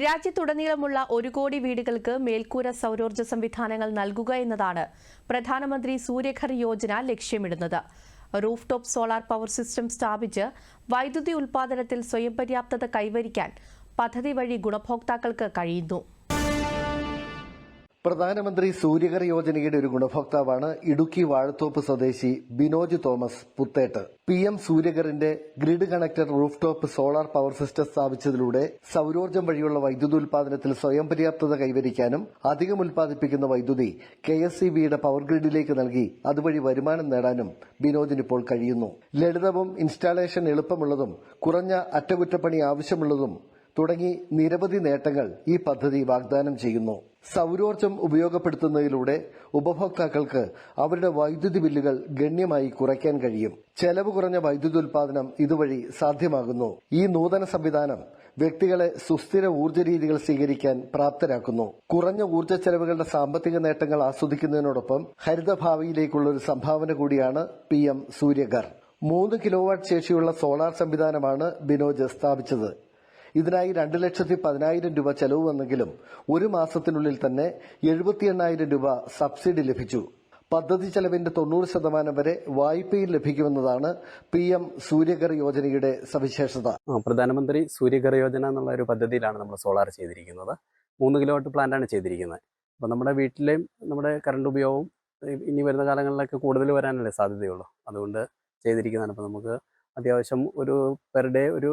രാജ്യത്തുടനീളമുള്ള ഒരു കോടി വീടുകൾക്ക് മേൽക്കൂര സൗരോർജ സംവിധാനങ്ങൾ നൽകുക എന്നതാണ് പ്രധാനമന്ത്രി സൂര്യഘർ യോജന ലക്ഷ്യമിടുന്നത്. Roof top solar power system സ്ഥാപിച്ച് വൈദ്യുതി ഉൽപ്പാദനത്തിൽ സ്വയം പര്യാപ്തത കൈവരിക്കാൻ പദ്ധതി വഴി ഗുണഭോക്താക്കൾക്ക് കഴിയുന്നു. പ്രധാനമന്ത്രി സൂര്യകർ യോജനയുടെ ഒരു ഗുണഭോക്താവാണ് ഇടുക്കി വാഴത്തോപ്പ് സ്വദേശി Binoj Thomas Puthettu. P M സൂര്യകറിന്റെ grid connector rooftop solar power system സ്ഥാപിച്ചതിലൂടെ സൌരോർജം വഴിയുള്ള വൈദ്യുതി ഉൽപാദനത്തിൽ സ്വയം പര്യാപ്തത കൈവരിക്കാനും അധികം ഉൽപ്പാദിപ്പിക്കുന്ന വൈദ്യുതി കെ എസ് സി ബിയുടെ പവർ ഗ്രിഡിലേക്ക് നൽകി അതുവഴി വരുമാനം നേടാനും ബിനോജിന് ഇപ്പോൾ കഴിയുന്നു. ലളിതവും ഇൻസ്റ്റാളേഷൻ എളുപ്പമുള്ളതും കുറഞ്ഞ അറ്റകുറ്റപ്പണി ആവശ്യമുള്ളതും തുടങ്ങി നിരവധി നേട്ടങ്ങൾ ഈ പദ്ധതി വാഗ്ദാനം ചെയ്യുന്നു. സൌരോർജം ഉപയോഗപ്പെടുത്തുന്നതിലൂടെ ഉപഭോക്താക്കൾക്ക് അവരുടെ വൈദ്യുതി ബില്ലുകൾ ഗണ്യമായി കുറയ്ക്കാൻ കഴിയും. ചെലവ് കുറഞ്ഞ വൈദ്യുതി ഉൽപാദനം ഇതുവഴി സാധ്യമാകുന്നു. ഈ നൂതന സംവിധാനം വ്യക്തികളെ സുസ്ഥിര ഊർജ രീതികൾ സ്വീകരിക്കാൻ പ്രാപ്തരാക്കുന്നു. കുറഞ്ഞ ഊർജ ചെലവുകളുടെ സാമ്പത്തിക നേട്ടങ്ങൾ ആസ്വദിക്കുന്നതിനോടൊപ്പം ഹരിതഭാവിയിലേക്കുള്ള ഒരു സംഭാവന കൂടിയാണ് പി എം സൂര്യഗർ മൂന്ന് കിലോവാട്ട് ശേഷിയുള്ള സോളാർ സംവിധാനമാണ് ബിനോജ് സ്ഥാപിച്ചത്. ഇതിനായി രണ്ട് ലക്ഷത്തി പതിനായിരം രൂപ ചെലവ് വന്നെങ്കിലും ഒരു മാസത്തിനുള്ളിൽ തന്നെ എഴുപത്തി എണ്ണായിരം രൂപ സബ്സിഡി ലഭിച്ചു. പദ്ധതി ചെലവിന്റെ തൊണ്ണൂറ് ശതമാനം വരെ വായ്പയിൽ ലഭിക്കുമെന്നതാണ് പി എം സൂര്യകർ യോജനയുടെ സവിശേഷത. പ്രധാനമന്ത്രി സൂര്യഘർ യോജന എന്നുള്ള ഒരു പദ്ധതിയിലാണ് നമ്മൾ സോളാർ ചെയ്തിരിക്കുന്നത്. മൂന്ന് കിലോ വാട്ട് പ്ലാന്റാണ് ചെയ്തിരിക്കുന്നത്. അപ്പോൾ നമ്മുടെ വീട്ടിലെയും നമ്മുടെ കറണ്ട് ഉപയോഗവും ഇനി വരുന്ന കാലങ്ങളിലൊക്കെ കൂടുതൽ വരാനല്ലേ സാധ്യതയുള്ളൂ. അതുകൊണ്ട് ചെയ്തിരിക്കുന്നതാണ്. അപ്പോൾ നമുക്ക് അത്യാവശ്യം ഒരു പെർ ഡേ ഒരു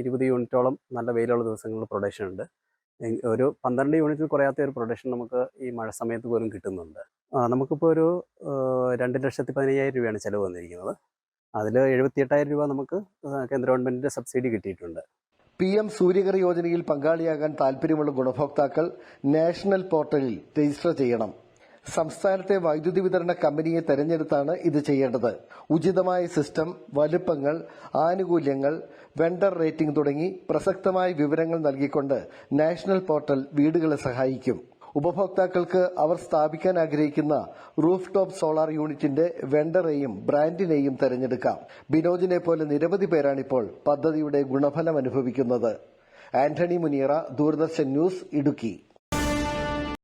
ഇരുപത് യൂണിറ്റോളം നല്ല വെയിലുള്ള ദിവസങ്ങളിൽ പ്രൊഡക്ഷൻ ഉണ്ട്. ഒരു പന്ത്രണ്ട് യൂണിറ്റിൽ കുറയാത്ത ഒരു പ്രൊഡക്ഷൻ നമുക്ക് ഈ മഴ സമയത്ത് പോലും കിട്ടുന്നുണ്ട്. നമുക്കിപ്പോൾ ഒരു രണ്ട് ലക്ഷത്തി പതിനയ്യായിരം രൂപയാണ് ചിലവ് വന്നിരിക്കുന്നത്. അതിൽ എഴുപത്തിയെട്ടായിരം രൂപ നമുക്ക് കേന്ദ്ര ഗവൺമെന്റിന്റെ സബ്സിഡി കിട്ടിയിട്ടുണ്ട്. പി എം സൂര്യകർ യോജനയിൽ പങ്കാളിയാകാൻ താൽപര്യമുള്ള ഗുണഭോക്താക്കൾ നാഷണൽ പോർട്ടലിൽ രജിസ്റ്റർ ചെയ്യണം. സംസ്ഥാനത്തെ വൈദ്യുതി വിതരണ കമ്പനിയെ തെരഞ്ഞെടുത്താണ് ഇത് ചെയ്യേണ്ടത്. ഉചിതമായ സിസ്റ്റം വലുപ്പങ്ങൾ ആനുകൂല്യങ്ങൾ വെണ്ടർ റേറ്റിംഗ് തുടങ്ങി പ്രസക്തമായ വിവരങ്ങൾ നൽകിക്കൊണ്ട് നാഷണൽ പോർട്ടൽ വീടുകളെ സഹായിക്കും. ഉപഭോക്താക്കൾക്ക് അവർ സ്ഥാപിക്കാൻ ആഗ്രഹിക്കുന്ന റൂഫ് ടോപ്പ് സോളാർ യൂണിറ്റിന്റെ വെണ്ടറെയും ബ്രാൻഡിനെയും തെരഞ്ഞെടുക്കാം. ബിനോജിനെ പോലെ നിരവധി പേരാണിപ്പോൾ പദ്ധതിയുടെ ഗുണഫലം അനുഭവിക്കുന്നത് ആന്റണി മുനിയറ ദൂരദർശൻ ന്യൂസ് ഇടുക്കി.